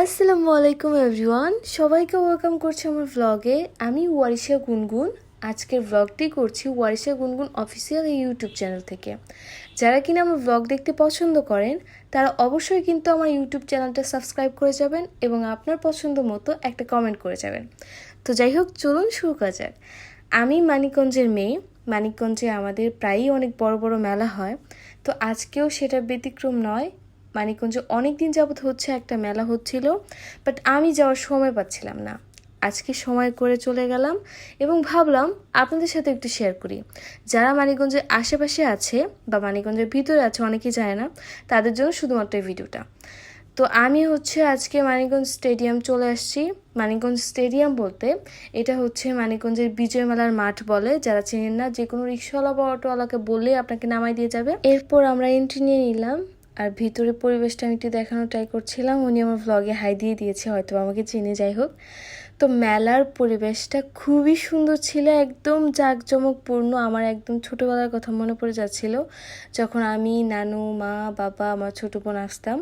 আসসালামু আলাইকুম এভরিওয়ান। সবাইকে ওয়েলকাম করছি আমার ভ্লগে আমি ওয়ারিশা গুনগুন। আজকের ভ্লগটি করছি ওয়ারিশা গুনগুন অফিসিয়াল এই ইউটিউব চ্যানেল থেকে। যারা কিনা আমার ভ্লগ দেখতে পছন্দ করেন, তারা অবশ্যই কিন্তু আমার ইউটিউব চ্যানেলটা সাবস্ক্রাইব করে যাবেন এবং আপনার পছন্দ মতো একটা কমেন্ট করে যাবেন। তো যাই হোক, চলুন শুরু করা যাক। আমি মানিকগঞ্জের মেয়ে। মানিকগঞ্জে আমাদের প্রায়ই অনেক বড় বড় মেলা হয়। তো আজকেও সেটা ব্যতিক্রম নয়। মানিকগঞ্জে অনেক দিন যাবত হচ্ছে একটা মেলা হচ্ছিল বাট আমি যাওয়ার সময় পাচ্ছিলাম না। আজকে সময় করে চলে গেলাম এবং ভাবলাম আপনাদের সাথে একটু শেয়ার করি। যারা মানিকগঞ্জের আশেপাশে আছে বা মানিকগঞ্জের ভিতরে আছে, অনেকেই জানে না, তাদের জন্য শুধুমাত্র এই ভিডিওটা। তো আমি হচ্ছে আজকে মানিকগঞ্জ স্টেডিয়াম চলে আসছি। মানিকগঞ্জ স্টেডিয়াম বলতে এটা হচ্ছে মানিকগঞ্জের বিজয় মেলার মাঠ বলে, যারা চেনেন না যে কোনো রিক্সাওয়ালা বা অটোওয়ালাকে বললেই আপনাকে নামাই দিয়ে যাবে। এরপর আমরা এন্ট্রি নিয়ে নিলাম। আর ভিতরে পরিবেশটা আমি একটু দেখানোর ট্রাই করছিলাম, উনি আমার ভ্লগে হাই দিয়ে দিয়েছে, হয়তো আমাকে চিনে, যাই হোক। তো মেলার পরিবেশটা খুবই সুন্দর ছিল, একদম জাঁকজমকপূর্ণ, আমার একদম ছোটোবেলার কথা মনে পড়ে যাচ্ছিল, যখন আমি, নানু, মা, বাবা, আমার ছোটো বোন আসতাম।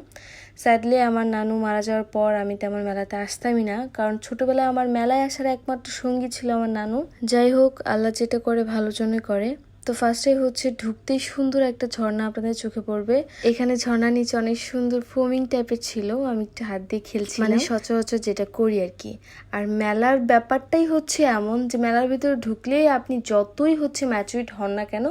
স্যাডলি আমার নানু মারা যাওয়ার পর আমি তেমন মেলাতে আসতামই না, কারণ ছোটোবেলায় আমার মেলায় আসার একমাত্র সঙ্গী ছিল আমার নানু। যাই হোক, আল্লাহ যেটা করে ভালো জন্যই করে। তো ফার্স্টে হচ্ছে ঢুকতেই সুন্দর একটা ঝর্ণা আপনাদের চোখে পড়বে। এখানে ঝর্ণার নিচে অনেক সুন্দর ফোমিং টাইপের ছিল আমি একটু হাত দিয়ে খেলছি মানে সচরাচর যেটা করি আর কি। আর মেলার ব্যাপারটাই হচ্ছে এমন যে মেলার ভিতরে ঢুকলেই আপনি যতই হচ্ছে ম্যাচুরিট হন না কেন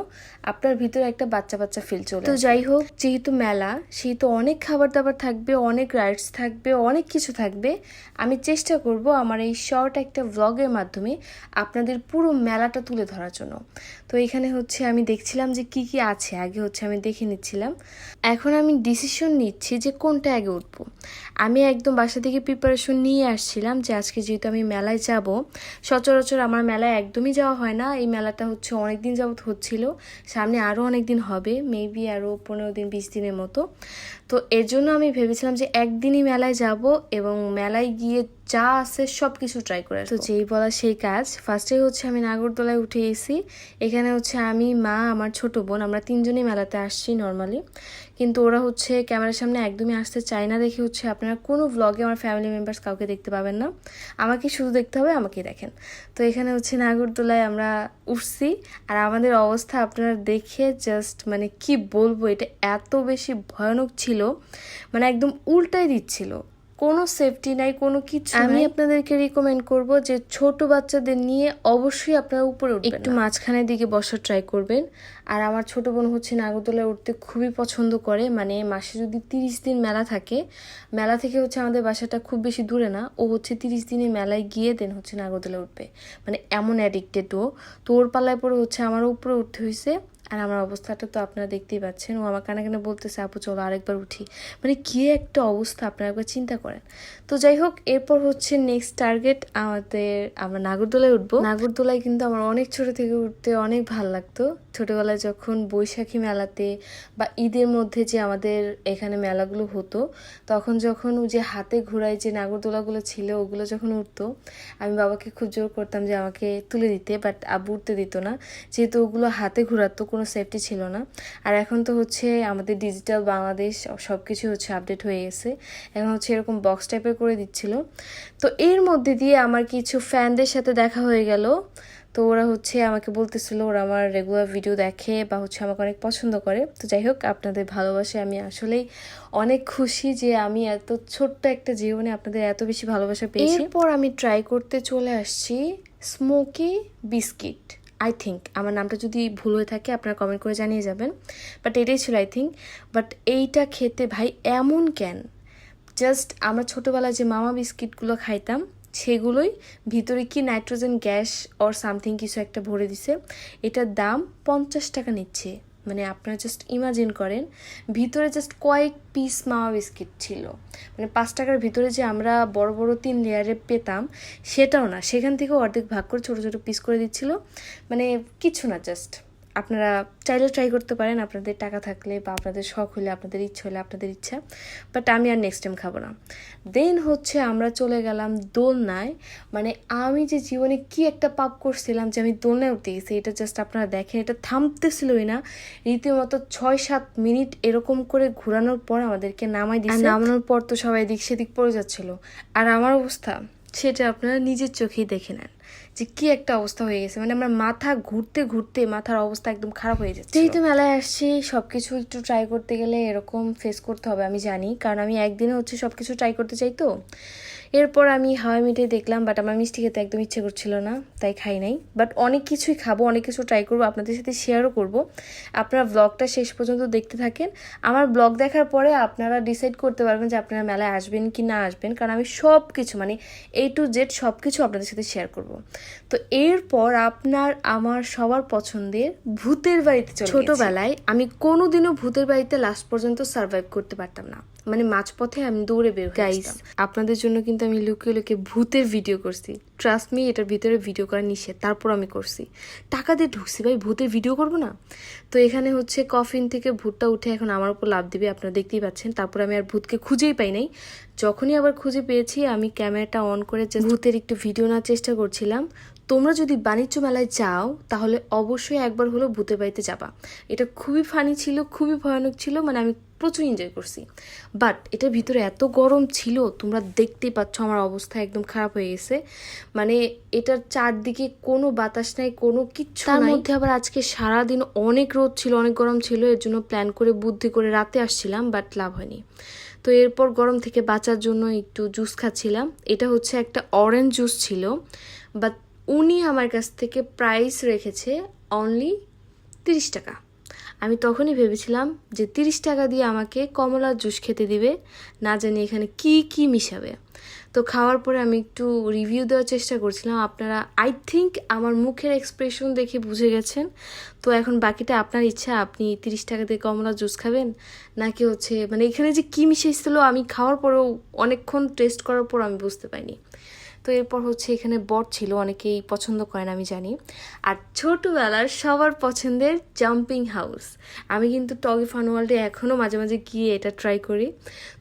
আপনার ভিতরে একটা বাচ্চা বাচ্চা ফিল চলে তো যাই হোক যেহেতু মেলা সেহেতু অনেক খাবার দাবার থাকবে অনেক রাইডস থাকবে অনেক কিছু থাকবে। আমি চেষ্টা করব আমার এই শর্ট একটা ভ্লগের মাধ্যমে আপনাদের পুরো মেলাটা তুলে ধরার জন্য। তো এখানে হচ্ছে আমি দেখছিলাম যে কি কি আছে, আগে হচ্ছে আমি দেখে নিচ্ছিলাম। এখন আমি ডিসিশন নিচ্ছি যে কোনটা আগে উঠবো। আমি একদম বাসা থেকে প্রিপারেশন নিয়ে আসছিলাম যে আজকে যেহেতু আমি মেলায় যাব, সচরাচর আমার মেলায় একদমই যাওয়া হয় না। এই মেলাটা হচ্ছে অনেক দিন যাবত হচ্ছিল, সামনে আরও অনেক দিন হবে মেবি আরও পনেরো দিন, বিশ দিনের মতো। তো এর জন্য আমি ভেবেছিলাম যে একদিনই মেলায় যাব এবং মেলায় গিয়ে যা আছে সব কিছু ট্রাই করে তো যেই বলা সেই কাজ। ফার্স্টে হচ্ছে আমি নাগরদোলায় উঠে এসি এখানে হচ্ছে আমি মা আমার ছোট বোন আমরা তিনজনই মেলাতে আসছি নর্মালি কিন্তু ওরা হচ্ছে ক্যামেরার সামনে একদমই আসতে চায় না দেখে হচ্ছে আপনারা কোনো ভ্লগে আমার ফ্যামিলি মেম্বার্স কাউকে দেখতে পাবেন না। আমাকে শুধু দেখতে হবে আমাকেই দেখেন। তো এখানে হচ্ছে নাগরদোলায় আমরা উঠছি। আর আমাদের অবস্থা আপনারা দেখে জাস্ট মানে কি বলব এটা এত বেশি ভয়ানক ছিল। মানে একদম উল্টাই দিচ্ছিল। কোনো সেফটি নাই কোনো কিছু আমি আপনাদেরকে রিকমেন্ড করব যে ছোট বাচ্চাদের নিয়ে অবশ্যই আপনারা উপরে উঠবেন একটু মাঝখানের দিকে বসার ট্রাই করবেন। আর আমার ছোট বোন হচ্ছে নাগরদোলায় উঠতে খুবই পছন্দ করে মানে মাসে যদি তিরিশ দিন মেলা থাকে মেলা থেকে হচ্ছে আমাদের বাসাটা খুব বেশি দূরে না ও হচ্ছে তিরিশ দিনে মেলায় গিয়ে দেন হচ্ছে নাগরদোলায় উঠবে। মানে এমন অ্যাডিক্টেড ও। তো ওর পাল্লায় পরে হচ্ছে আমার উপরে উঠতে হয়েছে আর আমার অবস্থাটা তো আপনারা দেখতেই পাচ্ছেন। ও আমার কানে কানে বলতেছে, আপু, চলো আরেকবার উঠি। মানে কি একটা অবস্থা, আপনারা একবার চিন্তা করেন। তো যাই হোক, এরপর হচ্ছে নেক্সট টার্গেট আমাদের, আমরা নাগরদোলায় উঠবো। নাগরদোলায় কিন্তু আমার অনেক ছোট থেকে উঠতে অনেক ভালো লাগতো। ছোটোবেলায় যখন বৈশাখী মেলাতে বা ঈদের মধ্যে যে আমাদের এখানে মেলাগুলো হতো, তখন যখন ও যে হাতে ঘোরায় যে নাগরদোলাগুলো ছিল, ওগুলো যখন উঠতো, আমি বাবাকে খুব জোর করতাম যে আমাকে তুলে দিতে বাট আব্বু উঠতে দিত না। যেহেতু ওগুলো হাতে ঘোরাতো কোনো সেফটি ছিল না। আর এখন তো হচ্ছে আমাদের ডিজিটাল বাংলাদেশ সব কিছু হচ্ছে আপডেট হয়ে গেছে। এখন হচ্ছে এরকম বক্স টাইপের করে দিচ্ছিল। তো এর মধ্যে দিয়ে আমার কিছু ফ্যানদের সাথে দেখা হয়ে গেল। তো ওরা হচ্ছে আমাকে বলতেছিল, ওরা আমার রেগুলার ভিডিও দেখে বা হচ্ছে আমাকে অনেক পছন্দ করে। তো যাই হোক, আপনাদের ভালোবাসে আমি আসলেই অনেক খুশি যে আমি এত ছোট্ট একটা জীবনে আপনাদের এত বেশি ভালোবাসা পেয়েছি। এরপর আমি ট্রাই করতে চলে আসছি স্মোকি বিস্কিট আই থিঙ্ক আমার নামটা যদি ভুল হয়ে থাকে, আপনারা কমেন্ট করে জানিয়ে যাবেন। বাট এটাই ছিল আই থিঙ্ক বাট এইটা খেতে ভাই এমন কেন? জাস্ট আমরা ছোটোবেলায় যে মামা বিস্কিটগুলো খাইতাম, সেগুলোই ভিতরে কি নাইট্রোজেন গ্যাস অর সামথিং কিছু একটা ভরে দিছে, এটার দাম পঞ্চাশ টাকা নিচ্ছে। মানে আপনারা জাস্ট ইমাজিন করেন, ভিতরে জাস্ট কয়েক পিস মাওয়া বিস্কিট ছিল। মানে পাঁচ টাকার ভিতরে যে আমরা বড় বড় তিন লেয়ারে পেতাম, সেটাও না। সেখান থেকেও অর্ধেক ভাগ করে ছোটো ছোটো পিস করে দিচ্ছিল। মানে কিছু না জাস্ট আপনারা চাইলে ট্রাই করতে পারেন, আপনাদের টাকা থাকলে বা আপনাদের শখ হলে, আপনাদের ইচ্ছা হলে, আপনাদের ইচ্ছা। বাট আমি আর নেক্সট টাইম খাব না। দেন হচ্ছে আমরা চলে গেলাম দোলনায়। মানে আমি যে জীবনে কি একটা পাপ করছিলাম যে আমি দোলনায় উঠতে গেছি, এটা জাস্ট আপনারা দেখেন, এটা থামতেছিলই না। রীতিমতো ছয় সাত মিনিট এরকম করে ঘোরানোর পর আমাদেরকে নামাই দিচ্ছে নামানোর পর তো সবাই দিক সেদিক পড়ে যাচ্ছিল। আর আমার অবস্থা, সেটা আপনারা নিজের চোখেই দেখে নেন। যে কি একটা অবস্থা হয়ে গেছে। মানে আমার মাথা ঘুরতে ঘুরতে মাথার অবস্থা একদম খারাপ হয়ে যাচ্ছে যেহেতু মেলায় আসছি সব কিছু একটু ট্রাই করতে গেলে এরকম ফেস করতে হবে আমি জানি। কারণ আমি একদিনে হচ্ছে সব কিছু ট্রাই করতে চাই তো। এরপর আমি হাওয়াই মিঠাই দেখলাম বাট আমার মিষ্টি খেতে একদম ইচ্ছে করছিল না তাই খাই নাই। বাট অনেক কিছুই খাব অনেক কিছু ট্রাই করব আপনাদের সাথে শেয়ারও করব। আপনারা ব্লগটা শেষ পর্যন্ত দেখতে থাকেন। আমার ব্লগ দেখার পরে আপনারা ডিসাইড করতে পারবেন যে আপনারা মেলায় আসবেন কি না আসবেন কারণ আমি সব কিছু মানে এ টু জেড সব কিছু আপনাদের সাথে শেয়ার করব। তো এরপর আপনার আমার সবার পছন্দের ভূতের বাড়িতে ছোটবেলায় আমি কোনোদিনও ভূতের বাড়িতে লাস্ট পর্যন্ত সার্ভাইভ করতে পারতাম না। মানে মাঝপথে আমি দৌড়ে বের গাইস আপনাদের জন্য কিন্তু আমি লুকিয়ে লুকিয়ে ভূতের ভিডিও করছি। ট্রাস্ট মি এটার ভিতরে ভিডিও করা নিষেধ। তারপর আমি করছি। টাকা দিয়ে ঢুকছি ভাই, ভূতের ভিডিও করব না? তো এখানে হচ্ছে কফিন থেকে ভূতটা উঠে এখন আমার উপর লাভ দিবে, আপনারা দেখতেই পাচ্ছেন। তারপর আমি আর ভূতকে খুঁজেই পাই নাই। যখনই আবার খুঁজে পেয়েছি, আমি ক্যামেরাটা অন করে ভূতের একটু ভিডিও নেওয়ার চেষ্টা করছিলাম। তোমরা যদি বাণিজ্য মেলায় যাও তাহলে অবশ্যই একবার হলো ভূতের বাড়িতে যাবা। এটা খুবই ফানি ছিল খুবই ভয়ানক ছিল মানে আমি প্রচুর এনজয় করছি। বাট এটার ভিতরে এত গরম ছিল তোমরা দেখতেই পাচ্ছ আমার অবস্থা একদম খারাপ হয়ে গেছে। মানে এটার চারদিকে কোনো বাতাস নাই কোনো কিচ্ছু তার মধ্যে আবার আজকে সারাদিন অনেক রোদ ছিল অনেক গরম ছিল এর জন্য প্ল্যান করে বুদ্ধি করে রাতে আসছিলাম বাট লাভ হয়নি। তো এরপর গরম থেকে বাঁচার জন্য একটু জুস খাচ্ছিলাম। এটা হচ্ছে একটা অরেঞ্জ জুস ছিল বাট উনি আমার কাছ থেকে প্রাইস রেখেছে অনলি তিরিশ টাকা। আমি তখনই ভেবেছিলাম যে তিরিশ টাকা দিয়ে আমাকে কমলার জুস খেতে দিবে, না জানি এখানে কি কি মিশাবে। তো খাওয়ার পরে আমি একটু রিভিউ দেওয়ার চেষ্টা করছিলাম। আপনারা আই থিঙ্ক আমার মুখের এক্সপ্রেশন দেখে বুঝে গেছেন। তো এখন বাকিটা আপনার ইচ্ছা, আপনি তিরিশ টাকা দিয়ে কমলা জুস খাবেন, নাকি হচ্ছে মানে এখানে যে কী মিশিয়েছিল আমি খাওয়ার পরেও অনেকক্ষণ টেস্ট করার পর আমি বুঝতে পাইনি তো এরপর হচ্ছে এখানে বট ছিল, অনেকেই পছন্দ করেন, আমি জানি। আর ছোটোবেলার সবার পছন্দের জাম্পিং হাউস আমি কিন্তু টগি ফান এখনও মাঝে মাঝে গিয়ে এটা ট্রাই করি।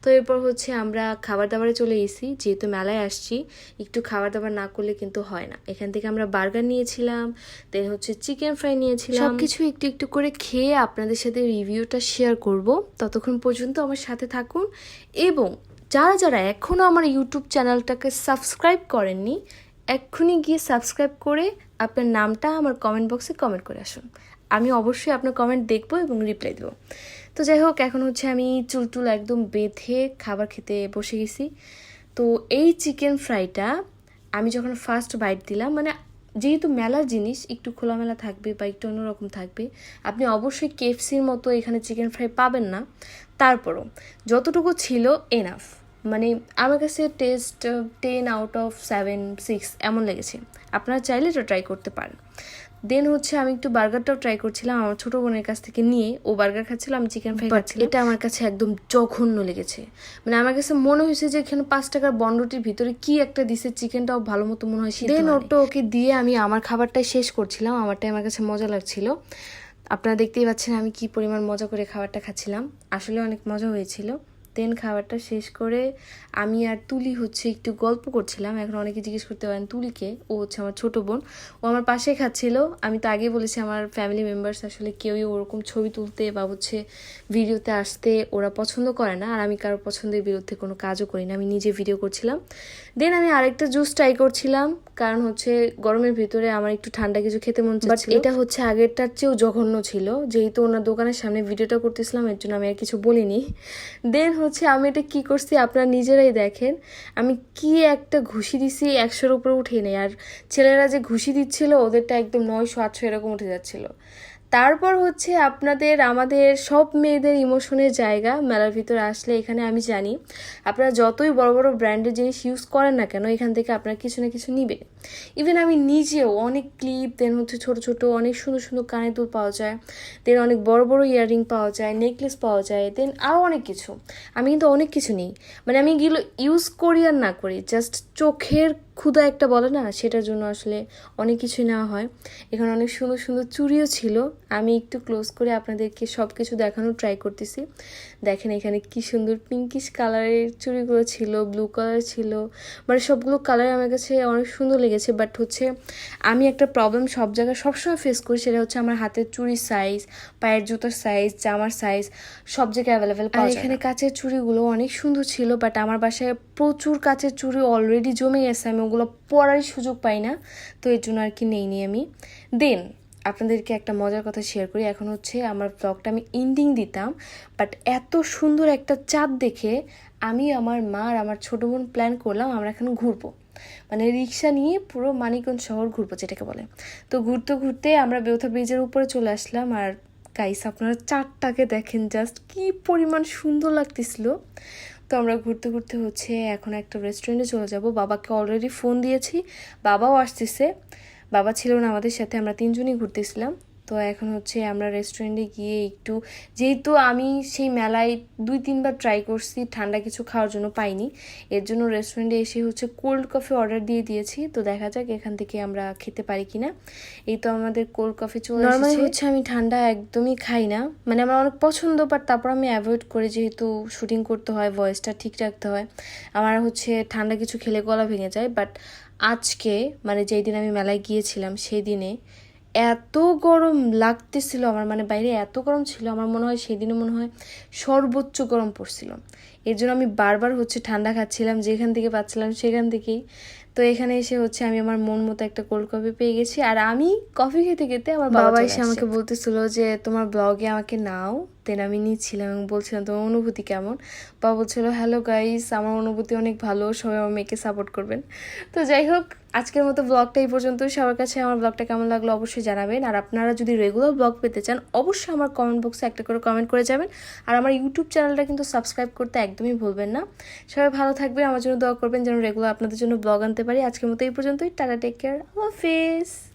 তো এরপর হচ্ছে আমরা খাবার দাবারে চলে এসেছি। যেহেতু মেলায় আসছি, একটু খাবার দাবার না করলে কিন্তু হয় না। এখান থেকে আমরা বার্গার নিয়েছিলাম দেন হচ্ছে চিকেন ফ্রাই নিয়েছিলাম। সব কিছু একটু একটু করে খেয়ে আপনাদের সাথে রিভিউটা শেয়ার করব। ততক্ষণ পর্যন্ত আমার সাথে থাকুন এবং যারা যারা এখনও আমার ইউটিউব চ্যানেলটাকে সাবস্ক্রাইব করেননি, এক্ষুনি গিয়ে সাবস্ক্রাইব করে আপনার নামটা আমার কমেন্ট বক্সে কমেন্ট করে আসুন। আমি অবশ্যই আপনার কমেন্ট দেখব এবং রিপ্লাই দেবো। তো যাই হোক, এখন হচ্ছে আমি চুল টুল একদম বেঁধে খাবার খেতে বসে গেছি। তো এই চিকেন ফ্রাইটা আমি যখন ফার্স্ট বাইট দিলাম মানে যেহেতু মেলার জিনিস, একটু খোলামেলা থাকবে বা একটু অন্যরকম থাকবে, আপনি অবশ্যই কেএফসির মতো এখানে চিকেন ফ্রাই পাবেন না। তারপরও যতটুকু ছিল এনাফ মানে আমার কাছে test ten out of seven six এমন লেগেছে। আপনারা চাইলে এটা ট্রাই করতে পারেন। দেন হচ্ছে আমি একটু বার্গারটাও ট্রাই করছিলাম আমার ছোটো বোনের কাছ থেকে নিয়ে। ও বার্গার খাচ্ছিল আমি চিকেন ফ্রাই খাচ্ছিলাম। এটা আমার কাছে একদম জঘন্য লেগেছে। মানে আমার কাছে মনে হয়েছে যে এখানে পাঁচ টাকার বন্ডটির ভিতরে কি একটা দিছে চিকেনটাও ভালো মতো মনে হয় দেন ওটা ওকে দিয়ে আমি আমার খাবারটাই শেষ করছিলাম। আমারটাই আমার কাছে মজা লাগছিল। আপনারা দেখতেই পাচ্ছেন আমি কি পরিমাণ মজা করে খাবারটা খাচ্ছিলাম। আসলে অনেক মজা হয়েছিল। দেন খাবারটা শেষ করে আমি আর তুলি হচ্ছে একটু গল্প করছিলাম। এখন অনেকে জিজ্ঞেস করতে পারেন, তুলিকে? ও হচ্ছে আমার ছোট বোন। ও আমার পাশে খাচ্ছিল। আমি তো আগে বলেছি আমার ফ্যামিলি মেম্বার্স আসলে কেউই ওরকম ছবি তুলতে বা হচ্ছে ভিডিওতে আসতে ওরা পছন্দ করে না। আর আমি কারও পছন্দের বিরুদ্ধে কোনো কাজও করি না আমি নিজে ভিডিও করছিলাম। দেন আমি আরেকটা জুস ট্রাই করছিলাম। কারণ হচ্ছে গরমের ভিতরে আমার একটু ঠান্ডা কিছু খেতে মন চাচ্ছে এটা হচ্ছে আগেরটার চেয়েও জঘন্য ছিল। যেহেতু ওনার দোকানের সামনে ভিডিওটা করতেছিলাম এর জন্য আমি আর কিছু বলিনি। দেন হচ্ছে আমি এটা কি করছি আপনারা নিজেরাই দেখেন। আমি কি একটা ঘুষি দিছি একশোর উপরে উঠে নেই। আর ছেলেরা যে ঘুষি দিচ্ছিল ওদেরটা একদম নয়শো আটশো এরকম উঠে যাচ্ছিল। তারপর হচ্ছে আপনাদের, আমাদের সব মেয়েদের ইমোশনের জায়গা মেলার ভিতরে আসলে এখানে আমি জানি। আপনারা যতই বড় বড় ব্র্যান্ডের জিনিস ইউজ করেন না কেন, এখান থেকে আপনারা কিছু না কিছু নিবেন ইভেন আমি নিজেও অনেক ক্লিপ দেন হচ্ছে ছোট ছোট অনেক সুন্দর সুন্দর কানের দুল পাওয়া যায় দেন অনেক বড় বড় ইয়াররিং পাওয়া যায় নেকলেস পাওয়া যায় দেন আরও অনেক কিছু। আমি কিন্তু অনেক কিছু নিই। মানে আমি এগুলো ইউজ করি আর না করি জাস্ট চোখের ক্ষুধা একটা বলে না সেটার জন্য আসলে অনেক কিছুই নেওয়া হয়। এখানে অনেক সুন্দর সুন্দর চুড়িও ছিল। আমি একটু ক্লোজ করে আপনাদেরকে সব কিছু দেখানোর ট্রাই করতেছি। দেখেন এখানে কি সুন্দর পিঙ্কিশ কালারের চুড়িগুলো ছিল ব্লু কালার ছিল। মানে সবগুলো কালার আমার কাছে অনেক সুন্দর লেগেছে বাট হচ্ছে আমি একটা প্রবলেম সব জায়গায় সবসময় ফেস করি সেটা হচ্ছে আমার হাতের চুড়ির সাইজ পায়ের জুতোর সাইজ জামার সাইজ সব জায়গায় অ্যাভেলেবেল আর এখানে কাচের চুড়িগুলো অনেক সুন্দর ছিল বাট আমার বাসায় প্রচুর কাচের চুড়ি অলরেডি জমে গেছে আমি ওগুলো পরারই সুযোগ পাই না, তো এর জন্য আর কি নেই নেইনি আমি। দেন আপনাদেরকে একটা মজার কথা শেয়ার করি। এখন হচ্ছে আমার ব্লগটা আমি ইন্ডিং দিতাম বাট এত সুন্দর একটা চাঁদ দেখে আমি আমার মা আর আমার ছোটো বোন প্ল্যান করলাম আমরা এখন ঘুরবো। মানে রিক্সা নিয়ে পুরো মানিকগঞ্জ শহর ঘুরবো যেটাকে বলে। তো ঘুরতে ঘুরতে আমরা বেউথা ব্রিজের উপরে চলে আসলাম আর গাইস আপনারা চারটাকে দেখেন জাস্ট কি পরিমাণ সুন্দর লাগতেছিল। তো আমরা ঘুরতে ঘুরতে হচ্ছে এখন একটা রেস্টুরেন্টে চলে যাব। বাবাকে অলরেডি ফোন দিয়েছি, বাবাও আসতেছে। বাবা ছিল না আমাদের সাথে, আমরা তিনজনই ঘুরতেছিলাম। তো এখন হচ্ছে আমরা রেস্টুরেন্টে গিয়ে একটু যেহেতু আমি সেই মেলায় দুই তিনবার ট্রাই করছি ঠান্ডা কিছু খাওয়ার জন্য পাইনি এর জন্য রেস্টুরেন্টে এসে হচ্ছে কোল্ড কফি অর্ডার দিয়ে দিয়েছি তো দেখা যাক এখান থেকে আমরা খেতে পারি কিনা। এই তো আমাদের কোল্ড কফি চলে নর্মালি হচ্ছে আমি ঠান্ডা একদমই খাই না মানে আমার অনেক পছন্দ বাট তারপর আমি অ্যাভয়েড করি যেহেতু শুটিং করতে হয় ভয়েসটা ঠিক রাখতে হয়। আমার হচ্ছে ঠান্ডা কিছু খেলে গলা ভেঙে যায় বাট আজকে মানে যেই দিন আমি মেলায় গিয়েছিলাম সেই দিনে এত গরম লাগতেছিল আমার মানে বাইরে এত গরম ছিল আমার মনে হয় সেদিনও মনে হয় সর্বোচ্চ গরম পড়ছিল। এর জন্য আমি বারবার হচ্ছে ঠান্ডা খাচ্ছিলাম যেখান থেকে পাচ্ছিলাম সেখান থেকেই। তো এখানে এসে হচ্ছে আমি আমার মন মতো একটা কোল্ড কফি পেয়ে গেছি আর আমি কফি খেতে খেতে আমার বাবা এসে আমাকে বলতেছিল যে তোমার ব্লগে আমাকে নাও। দেন আমি নিচ্ছিলাম এবং বলছিলাম, তোমার অনুভূতি কেমন? বা বলছিল হ্যালো গাইস আমার অনুভূতি অনেক ভালো, সবাই আমার মেয়েকে সাপোর্ট করবেন। তো যাই হোক, আজকের মতো ব্লগটা এই পর্যন্ত সবার কাছে আমার ব্লগটা কেমন লাগল অবশ্যই জানাবেন। আর আপনারা যদি রেগুলার ব্লগ পেতে চান, অবশ্যই আমার কমেন্ট বক্সে একটা করে কমেন্ট করে যাবেন। আর আমার ইউটিউব চ্যানেলটা কিন্তু সাবস্ক্রাইব করতে একদমই ভুলবেন না। সবাই ভালো থাকবেন, আমার জন্য দোয়া করবেন যেন রেগুলার আপনাদের জন্য ব্লগ আনতে পারি। আজকের মতো এই পর্যন্তই। টাটা টেক কেয়ার আল্লাহ হাফিজ।